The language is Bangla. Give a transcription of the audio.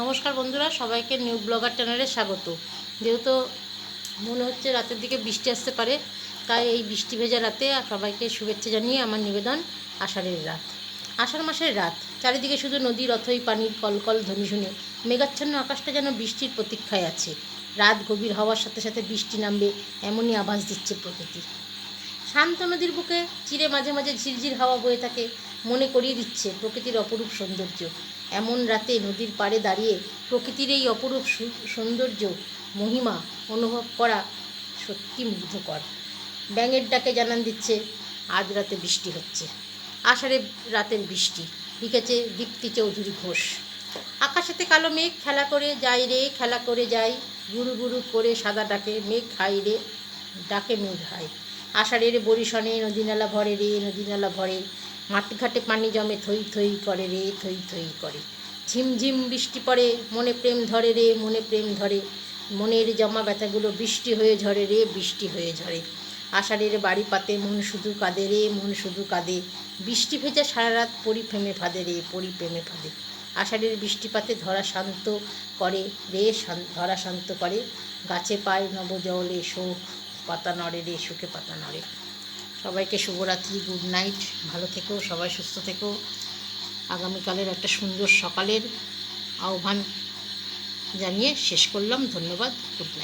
নমস্কার বন্ধুরা, সবাইকে নিউ ব্লগার চ্যানেলে স্বাগত। যেহেতু মনে হচ্ছে রাতের দিকে বৃষ্টি আসতে পারে, তাই এই বৃষ্টি ভেজা রাতে সবাইকে শুভেচ্ছা জানিয়ে আমার নিবেদন আষাঢ়ের রাত। আষাঢ় মাসের রাত, চারিদিকে শুধু নদীর রথই, পানির কলকল ধ্বনি শুনে মেঘাচ্ছন্ন আকাশটা যেন বৃষ্টির প্রতীক্ষায় আছে। রাত গভীর হওয়ার সাথে সাথে বৃষ্টি নামবে এমনই আভাস দিচ্ছে প্রকৃতি। শান্ত নদীর বুকে চিরে মাঝে মাঝে ঝিরঝির হাওয়া বয়ে থাকে। মনে করিয়ে দিচ্ছে প্রকৃতির অপরূপ সৌন্দর্য। এমন রাতে নদীর পাড়ে দাঁড়িয়ে প্রকৃতির এই অপরূপ সৌন্দর্য, মহিমা অনুভব করা সত্যি মুগ্ধকর। ব্যাঙের ডাকে জানান দিচ্ছে, আজ রাতে বৃষ্টি হচ্ছে। আষাঢ়ে রাতের বৃষ্টি। লিখেছে দীপ্তি চৌধুরী ঘোষ। আকাশেতে কালো মেঘ, খেলা করে যায় রে, খেলা করে যায় গুরু গুরু করে সাদা ডাকে মেঘ হাই রে, ডাকে মেঘ হাই আষাঢ়ের বরিশনে নদীনালা ভরে রে, নদীনালা ভরে। মাঠঘাটে পানি জমে থই থই করে রে, থই থই করে। ঝিমঝিম বৃষ্টি পড়ে, মনে প্রেম ধরে রে, মনে প্রেম ধরে। মনের জমা ব্যথাগুলো বৃষ্টি হয়ে ঝরে রে, বৃষ্টি হয়ে ঝরে। আষাঢ়ের বাড়ি পাতে মন শুধু কাঁদে রে, মন শুধু কাঁদে। বৃষ্টি ভেজা সারা রাত পরিপ্রেমে ফাঁদে রে, পরিপ্রেমে ফাঁদে। আষাঢ়ের বৃষ্টিপাতে ধরা শান্ত করে রে ধরা শান্ত করে। গাছে পায় নবজলে শোক, পাতা নড়ে রে, শুকে পাতা নড়ে। সবাইকে শুভরাত্রি, গুড নাইট, ভালো থেকো, সবাই সুস্থ থেকো। আগামীকালের একটা সুন্দর সকালের আহ্বান জানিয়ে শেষ করলাম, ধন্যবাদ, গুড নাইট।